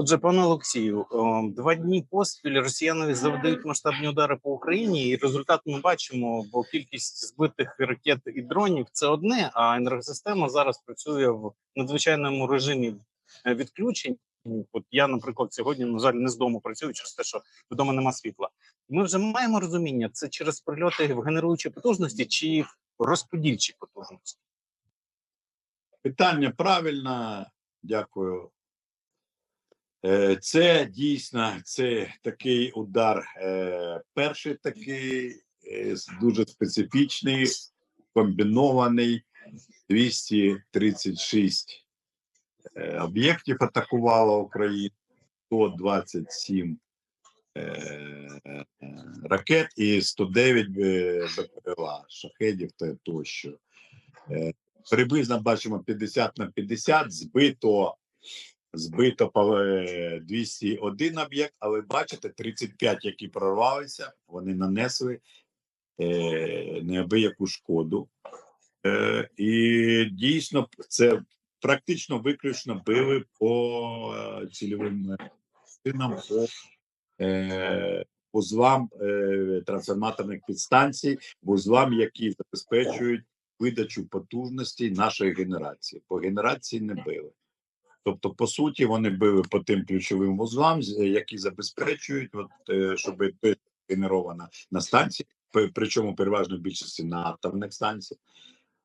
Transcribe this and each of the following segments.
Отже, пане Олексію, два дні поспіль росіяни завдають масштабні удари по Україні, і результат ми бачимо, бо кількість збитих ракет і дронів це одне, а енергосистема зараз працює в надзвичайному режимі е, відключень. От я, наприклад, сьогодні на жаль не з дому працюю через те, що вдома нема світла. Ми вже маємо розуміння, це через прильоти в генеруючі потужності чи в розподільчі потужності. Питання правильне, дякую. Е, Це дійсно це такий удар. е, Перший такий е, дуже специфічний, комбінований. 236 е, об'єктів атакувало Україну, 127 е, е, ракет і 109 е, БПЛА, шахедів та тощо. Приблизно бачимо 50 на 50, збито збито по, е, 201 об'єкт, але бачите, 35, які прорвалися, вони нанесли е, неабияку шкоду. Е, і дійсно це практично виключно били по е, цільовим частинам, по е, вузлам е, трансформаторних підстанцій, вузлам, які забезпечують видачу потужностей нашої генерації. По генерації не били. Тобто, по суті, вони били по тим ключовим вузлам, які забезпечують, от, е, щоб генерована на станції, причому переважно в більшості на атомних станціях.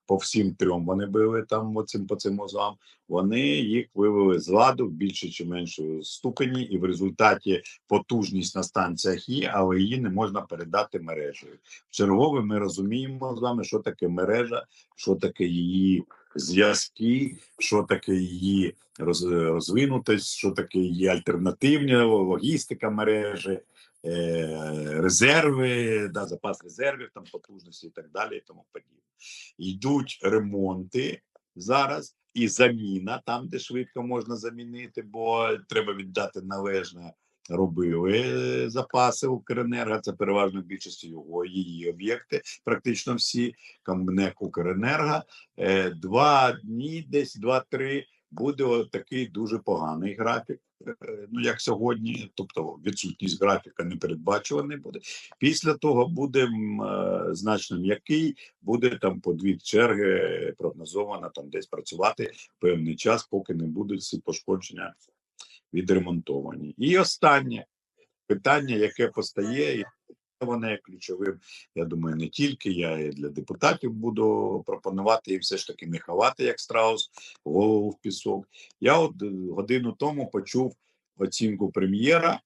По всім трьом вони били там оцим по цим вузлам. Вони їх вивели з ладу в більше чи меншому ступені, і в результаті потужність на станціях є, але її не можна передати мережею. Чергове ми розуміємо з вами, що таке мережа, що таке її зв'язки, що таке її роз, розвинутість, що таке її альтернативна логістика мережі, е, резерви, да, запас резервів, там потужності і так далі, і тому подібне. Йдуть ремонти зараз і заміна там, де швидко можна замінити, бо треба віддати належне. Робили е, запаси Укренерго, це переважно в більшості його її об'єкти, практично всі Камбнек Укренерго. Е, Два дні, десь два-три, буде такий дуже поганий графік. е, Ну як сьогодні, тобто відсутність графіка непередбачуваний буде. Після того буде значно м'який, буде там по дві черги прогнозовано там десь працювати певний час, поки не будуть всі пошкодження відремонтовані. І останнє питання, яке постає, і воно є ключовим. Я думаю, не тільки я і для депутатів буду пропонувати і все ж таки не ховати, як страус, голову в пісок. Я от е, годину тому почув оцінку прем'єра,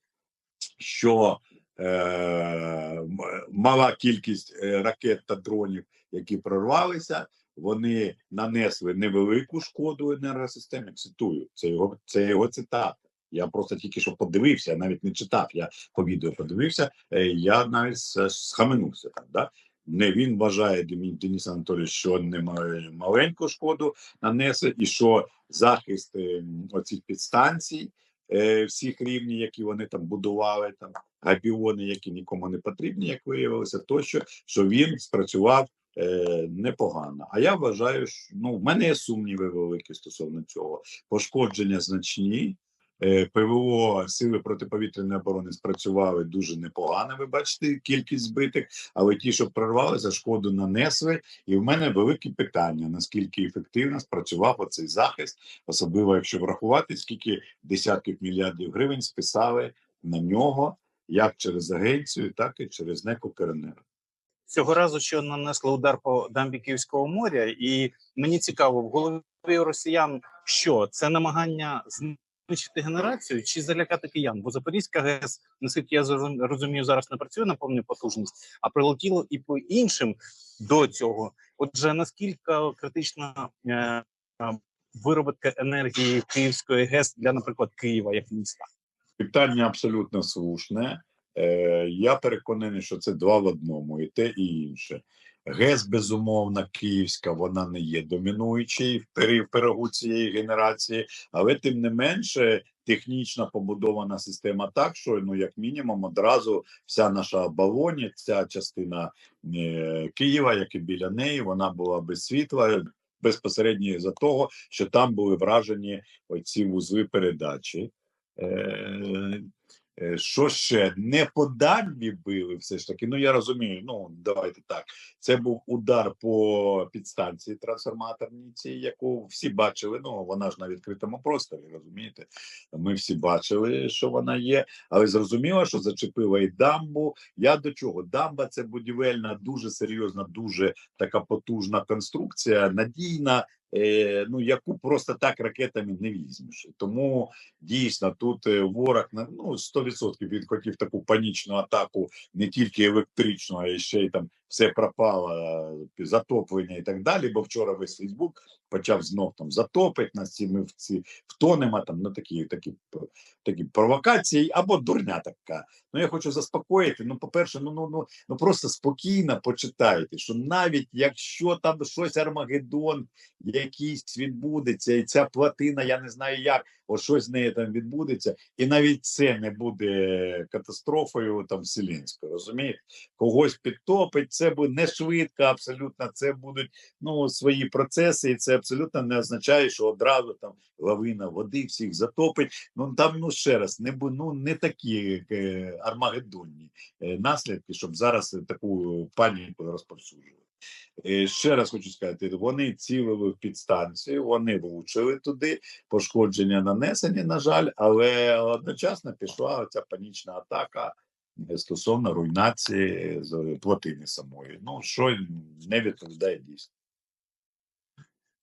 що е, мала кількість е, ракет та дронів, які прорвалися, вони нанесли невелику шкоду енергосистемі. Цитую, це його це його цитата. Я просто тільки що подивився, навіть не читав. Я по відео подивився. е, Я навіть схаменувся там. Да? Не він вважає Денис Анатолійович, що не маленьку шкоду нанесе, і що захист е, оцих підстанцій е, всіх рівнів, які вони там будували, там габіони, які нікому не потрібні, як виявилося, тощо що він спрацював е, непогано. А я вважаю, що ну в мене є сумніви великі стосовно цього. Пошкодження значні. Е, ПВО сили протиповітряної оборони спрацювали дуже непогано. Ви бачите кількість збитих, але ті, що прорвалися, шкоду нанесли. І в мене велике питання: наскільки ефективно спрацював оцей захист, особливо якщо врахувати, скільки десятків мільярдів гривень списали на нього, як через агенцію, так і через НЕК «Укренерго». цього разу що нанесли удар по дамбі Київського моря, і мені цікаво, в голові росіян що це намагання знищити генерацію чи залякати киян? Бо Запорізька ГЕС, наскільки я розумію, зараз не працює на повну потужність, а прилетіло і по іншим до цього. Отже, наскільки критична е, виробітка енергії Київської ГЕС для, наприклад, Києва як міста? Питання абсолютно слушне. Е, я переконаний, що це два в одному, і те, і інше. ГЕС, безумовно, київська, вона не є домінуючою в пирогу цієї генерації, але тим не менше технічно побудована система так, що ну як мінімум одразу вся наша оболоні, ця частина е, Києва, як і біля неї, вона була без світла. Безпосередньо за того, що там були вражені оці вузли передачі. Е, що ще не по дамбі били, все ж таки. Ну я розумію. Ну давайте так. Це був удар по підстанції трансформаторній, яку всі бачили. Ну вона ж на відкритому просторі, розумієте? Ми всі бачили, що вона є, але зрозуміло, що зачепила і дамбу. Я до чого? Дамба це будівельна, дуже серйозна, дуже така потужна конструкція, надійна. Е, ну яку просто так ракетами не візьмеш, тому дійсно тут е, ворог ну 100% він хотів таку панічну атаку, не тільки електричну, а ще й там все пропало, е, затоплення і так далі. Бо вчора весь Фейсбук почав знов там затопить нас, ці ми в ці втонемо там ну такі, такі, такі провокації або дурня така. Ну я хочу заспокоїти. Ну, по-перше, ну ну ну ну просто спокійно почитайте, що навіть якщо там щось Армагеддон якийсь відбудеться, і ця платина, я не знаю як, от щось з нею там відбудеться, і навіть це не буде катастрофою там вселенською, розумієте? Когось підтопить, це буде не швидко, абсолютно. Це будуть ну свої процеси, і це абсолютно не означає, що одразу там лавина води всіх затопить. Ну там ну ще раз не ну, не такі е, армагеддонні е, наслідки, щоб зараз таку паніку розповсюджувати. Е, Ще раз хочу сказати, вони цілили в підстанцію, вони влучили туди, пошкодження нанесені, на жаль, але одночасно пішла ця панічна атака е, стосовно руйнації плотини самої. Ну що не відповідає дійсно.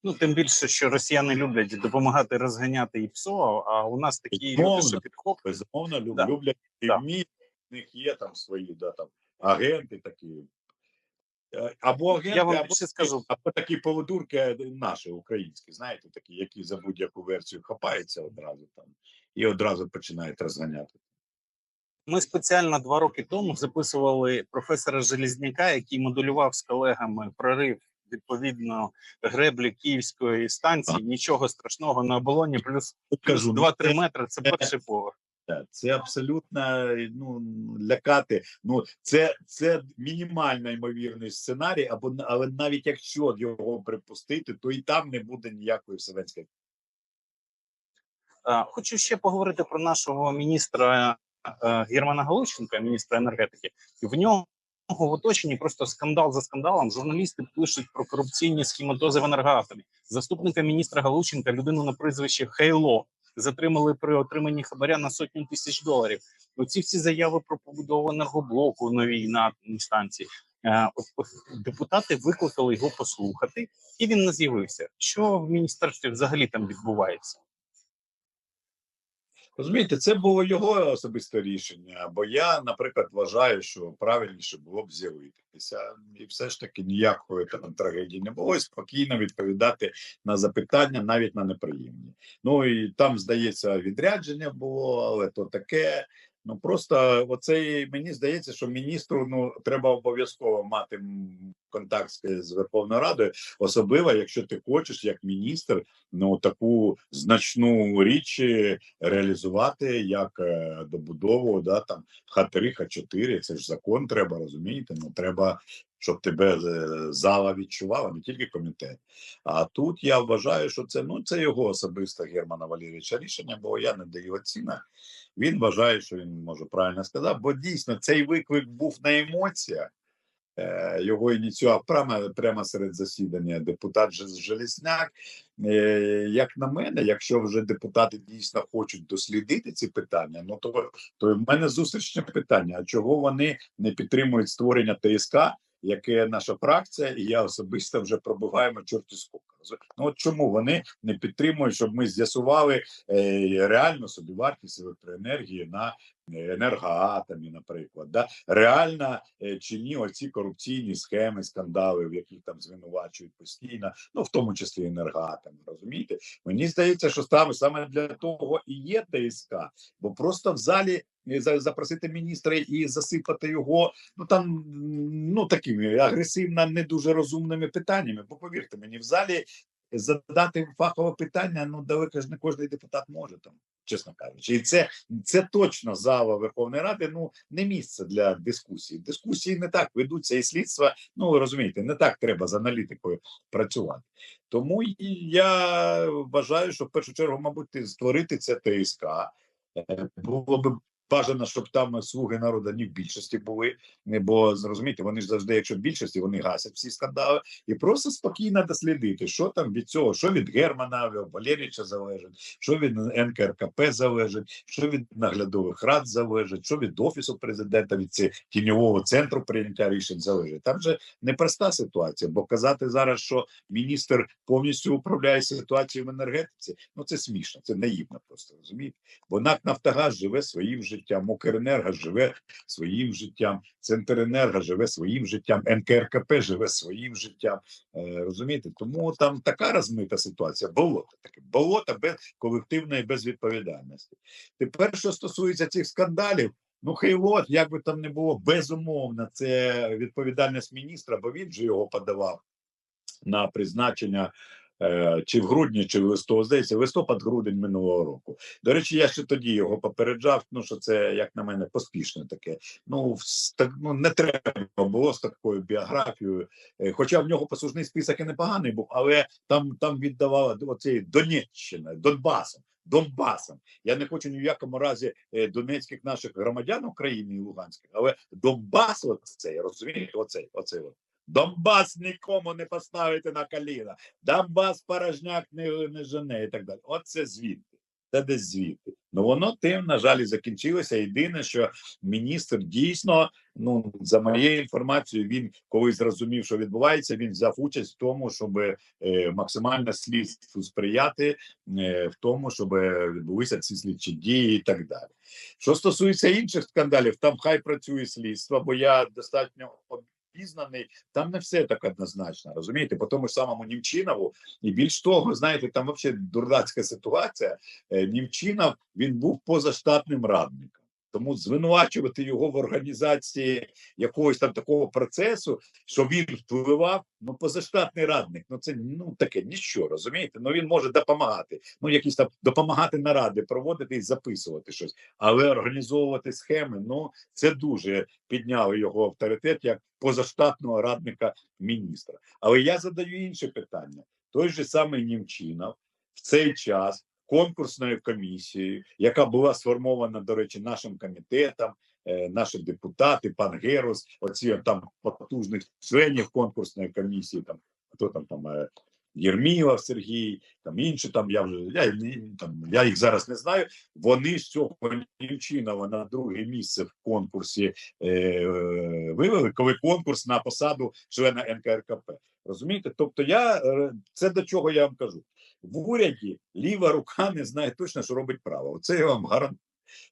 Ну тим більше, що росіяни люблять допомагати розганяти і ПСО, а у нас такі люди, що підхоплюють. Безумовно, люб, Да. люблять і Да. вміють, в них є там свої да, там, агенти такі. Е, Або агенти, Я вам або, більше скажу. або такі поводурки наші українські, знаєте, такі, які за будь-яку версію хапаються одразу там і одразу починають розганяти. Ми спеціально два роки тому записували професора Желізняка, який моделював з колегами прорив відповідно греблі Київської станції. Нічого страшного на оболоні, плюс, ну, 2-3 метри. Це перший поверх. Це абсолютно ну лякати. Ну це, це мінімально ймовірний сценарій, або але навіть якщо його припустити, то і там не буде ніякої вселенської. Хочу ще поговорити про нашого міністра е, Германа Галущенка, міністра енергетики. В нього в оточенні просто скандал за скандалом. Журналісти пишуть про корупційні схематози в енергоатомі. Заступника міністра Галущенка, людину на прізвище Хейло, затримали при отриманні хабаря на сотню тисяч доларів. Оці всі заяви про побудову енергоблоку новій на атомній станції. Е, Депутати викликали його послухати, і він не з'явився. Що в міністерстві взагалі там відбувається? Розумієте, це було його особисте рішення. Бо я, наприклад, вважаю, що правильніше було б з'явитися, і все ж таки ніякої там трагедії не було. І спокійно відповідати на запитання, навіть на неприємні. Ну і там, здається, відрядження було, але то таке. Ну просто оцей мені здається, що міністру ну треба обов'язково мати контакт з- з Верховною Радою, особливо якщо ти хочеш, як міністр, ну таку значну річ е, реалізувати як е, добудову, да там Х3, Х4, це ж закон треба розумієте. Ну треба, щоб тебе е, зала відчувала, не тільки комітет. А тут я вважаю, що це ну це його особисте Германа Валерійовича рішення, бо я не даю оцінок. Він вважає, що він може правильно сказав, бо дійсно цей виклик був на емоціях. Е, Його ініціював прямо, прямо серед засідання депутат Же- Железняк. Е, Як на мене, якщо вже депутати дійсно хочуть дослідити ці питання, ну то, то в мене зустрічне питання: а чого вони не підтримують створення ТСК, яке наша фракція, і я особисто вже пробиваємо чорті скока. Ну от чому вони не підтримують, щоб ми з'ясували е, реальну собівартість електроенергії на е, енергоатомі, наприклад, да реальна е, чи ні оці корупційні схеми, скандали, в яких там звинувачують постійно, ну в тому числі енергоатоми, розумієте? Мені здається, що саме саме для того і є ТСК, бо просто в залі за- запросити міністра і засипати його, ну там ну такими агресивно, не дуже розумними питаннями. Бо повірте мені, в залі задати фахове питання, ну далеко ж не кожен депутат може там, чесно кажучи, і це це точно зала Верховної Ради. Ну не місце для дискусії. Дискусії не так ведуться і слідства. Ну ви розумієте, не так треба з аналітикою працювати. Тому я вважаю, що в першу чергу, мабуть, створити це ТСК. Е, Було б бажано, щоб там слуги народу не в більшості були, бо зрозумієте, вони ж завжди, якщо в більшості, вони гасять всі скандали, і просто спокійно дослідити, що там від цього, що від Германа Валерійовича залежить, що від НКРКП залежить, що від наглядових рад залежить, що від офісу президента, від ці- тіньового центру прийняття рішень залежить. Там же непроста ситуація, бо казати зараз, що міністр повністю управляє ситуацією в енергетиці, ну це смішно, це наївно просто розумієте. Бо НАК Нафтогаз живе своїм життям, Укренерго живе своїм життям, Центренерго живе своїм життям, НКРКП живе своїм життям. Е, розумієте? Тому там така розмита ситуація, болото таке, болото без колективної безвідповідальності. Тепер, що стосується цих скандалів. Ну, хай от, як би там не було, безумовно, це відповідальність міністра, бо він же його подавав на призначення чи в грудні, чи в листопаді, здається, листопад-грудень минулого року. До речі, я ще тоді його попереджав, ну що це, як на мене, поспішне таке. Ну, так, ну не треба було з такою біографією. Е, Хоча в нього послужний список і непоганий був, але там, там віддавала оцеї Донеччина, Донбасом. Донбасом. Я не хочу ні в якому разі е, донецьких наших громадян України і Луганських, але Донбас, оцей, розумієте, оцей, оцей. Донбас нікому не поставити на коліна. Донбас порожняк не, не жене і так далі. Оце звідти. Це десь звідти. Ну воно тим, на жаль, закінчилося. Єдине, що міністр дійсно, ну за моєю інформацією, він коли зрозумів, що відбувається, він взяв участь в тому, щоб е, максимально слідству сприяти е, в тому, щоб відбулися ці слідчі дії і так далі. Що стосується інших скандалів, там хай працює слідство, бо я достатньо обізнаний, там не все так однозначно, розумієте, по тому ж самому Німчинову, і більш того, знаєте, там взагалі дурдацька ситуація. Е, Німчинов він був позаштатним радником. Тому звинувачувати його в організації якогось там такого процесу, що він впливав, ну позаштатний радник. Ну це ну таке ніщо, розумієте? Ну він може допомагати. Ну якісь там допомагати наради, проводити і записувати щось, але організовувати схеми. Ну це дуже підняло його авторитет як позаштатного радника міністра. Але я задаю інше питання: той же самий Німчинов в цей час конкурсною комісією, яка була сформована, до речі, нашим комітетом, е, наші депутати, пан Герус, оці там потужних членів конкурсної комісії, там хто там там. е, Єрмілов Сергій, там інші там я вже я, там, я їх зараз не знаю. Вони з цього Німчинова на друге місце в конкурсі е, е, вивели, коли конкурс на посаду члена НКРКП. Розумієте? Тобто, я це до чого я вам кажу. В уряді ліва рука не знає точно, що робить право. Оце я вам гарантую.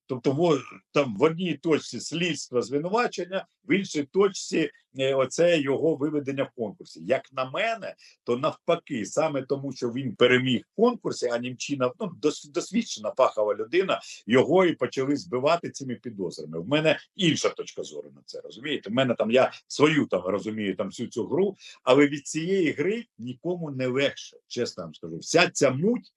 Тобто, там в одній точці слідство звинувачення, в іншій точці е, оце його виведення в конкурсі. Як на мене, то навпаки, саме тому, що він переміг в конкурсі, а Німчинов ну, дос, досвідчена фахова людина, його і почали збивати цими підозрами. В мене інша точка зору на це. Розумієте? В мене там я свою там розумію там всю цю гру, але від цієї гри нікому не легше. Чесно вам скажу, вся ця муть.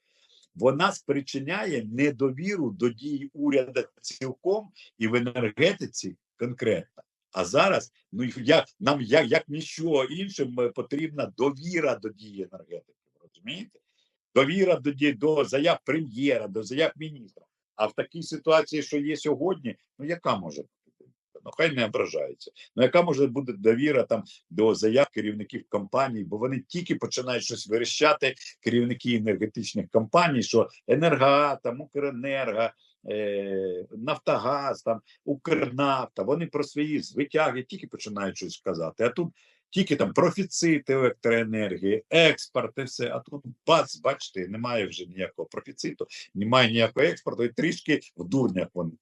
Вона спричиняє недовіру до дій уряду цілком і в енергетиці конкретно. А зараз ну як нам як, як нічого іншим е, потрібна довіра до дії енергетики. Розумієте? Довіра до дій до заяв прем'єра, до заяв міністра. А в такій ситуації, що є сьогодні, ну яка може бути? Ну хай не ображається. Ну яка може бути довіра там до заяв керівників компаній, бо вони тільки починають щось верещати, керівники енергетичних компаній, що енергоатом, Укренерго, е, Нафтогаз, там Укрнафта, вони про свої звитяги тільки починають щось казати. А тут тільки там профіцит електроенергії, експорт і все. А тут бац, бачите, немає вже ніякого профіциту, немає ніякого експорту, і трішки в дурнях вони.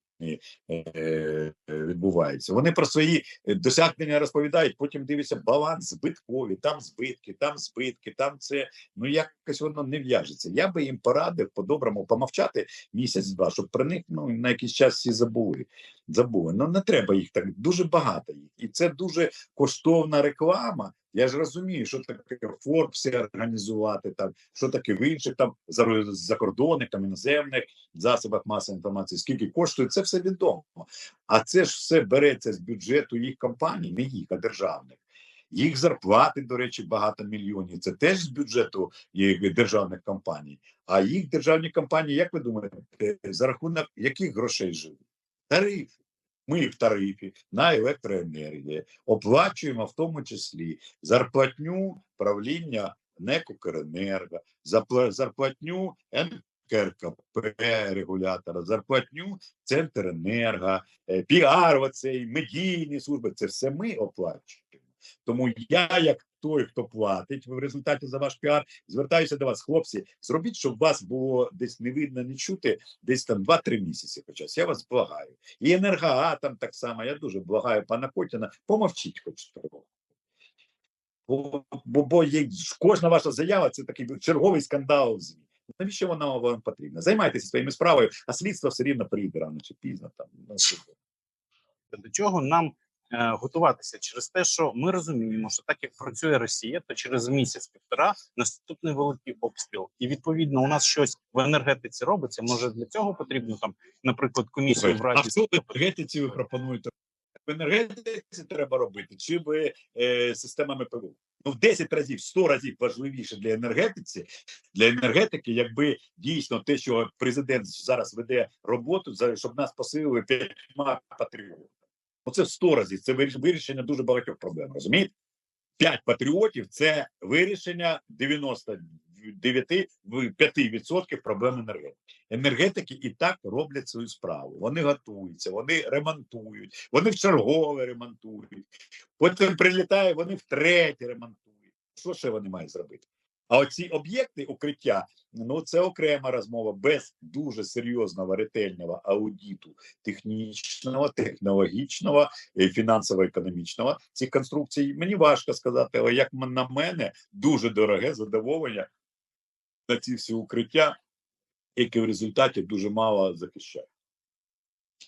Е, відбувається. Вони про свої е, досягнення розповідають, потім дивляться баланс збиткові, там збитки, там збитки, там це ну якось воно не в'яжеться. Я би їм порадив по-доброму помовчати місяць-два, щоб про них ну на якийсь час всі забули. Забули. Ну не треба їх так дуже багато їх, і це дуже коштовна реклама. Я ж розумію, що таке Форбсі організувати там, що таке в інших там за- закордонних там іноземних засобах масової інформації, скільки коштує, це все відомо. А це ж все береться з бюджету їх компаній, не їх, а державних. Їх зарплати, до речі, багато мільйонів. Це теж з бюджету є державних компаній. А їх державні компанії, як ви думаєте, за рахунок яких грошей живуть? Тарифи. Ми в тарифі на електроенергію оплачуємо в тому числі зарплатню правління НЕК «Укренерго», зарплатню НКРКП регулятора, зарплатню Центренерго, е, піар, оцей, медійні служби. Це все ми оплачуємо. Тому я, як той, хто платить в результаті за ваш піар, звертаюся до вас, хлопці. Зробіть, щоб вас було десь не видно, не чути, десь там 2-3 місяці. Хоча я вас благаю. І енергоатом так само. Я дуже благаю пана Котіна. Помовчіть, хоч трохи. Бо, бо, бо є, кожна ваша заява це такий черговий скандал в ЗМІ. Навіщо вона вам потрібна? Займайтеся своїми справами, а слідство все рівно прийде рано чи пізно. Там ну, до чого нам готуватися через те, що ми розуміємо, що так як працює Росія, то через місяць-півтора наступний великий обстріл, і відповідно у нас щось в енергетиці робиться. Може для цього потрібно там, наприклад, комісію в а що в енергетиці ви пропонуєте? В енергетиці треба робити, чи в е, системами ПВО? Ну, в 10 разів, 100 разів важливіше для енергетиці, для енергетики, якби дійсно те, що президент зараз веде роботу, щоб нас посилили п'ятьма патріотами. Оце в 100 разів. Це вирішення дуже багатьох проблем. Розумієте? П'ять патріотів це вирішення 99-5% проблем енергетики. Енергетики і так роблять свою справу. Вони готуються, вони ремонтують, вони в чергове ремонтують. Потім прилітає, вони втретє ремонтують. Що ще вони мають зробити? А оці об'єкти укриття ну це окрема розмова без дуже серйозного ретельного аудиту технічного, технологічного, і фінансово-економічного цих конструкцій. Мені важко сказати, але як на мене, дуже дороге задоволення на ці всі укриття, які в результаті дуже мало захищають.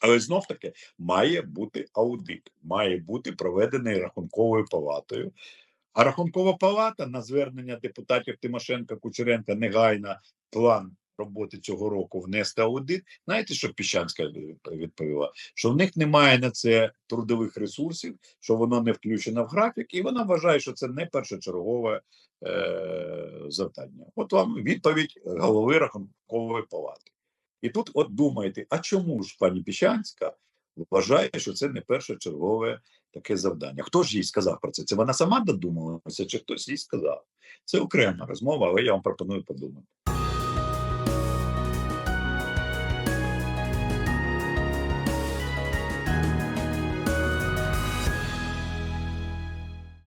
Але знов таки має бути аудит, має бути проведений рахунковою палатою. А рахункова палата на звернення депутатів Тимошенка Кучеренка негайно план роботи цього року внести аудит. Знаєте, що Піщанська відповіла? Що в них немає на це трудових ресурсів, що воно не включено в графік, і вона вважає, що це не першочергове е- завдання. От вам відповідь голови рахункової палати. І тут, от думаєте, а чому ж пані Піщанська вважає, що це не першочергове таке завдання? Хто ж їй сказав про це? Це вона сама додумалася, чи хтось їй сказав? Це окрема розмова, але я вам пропоную подумати.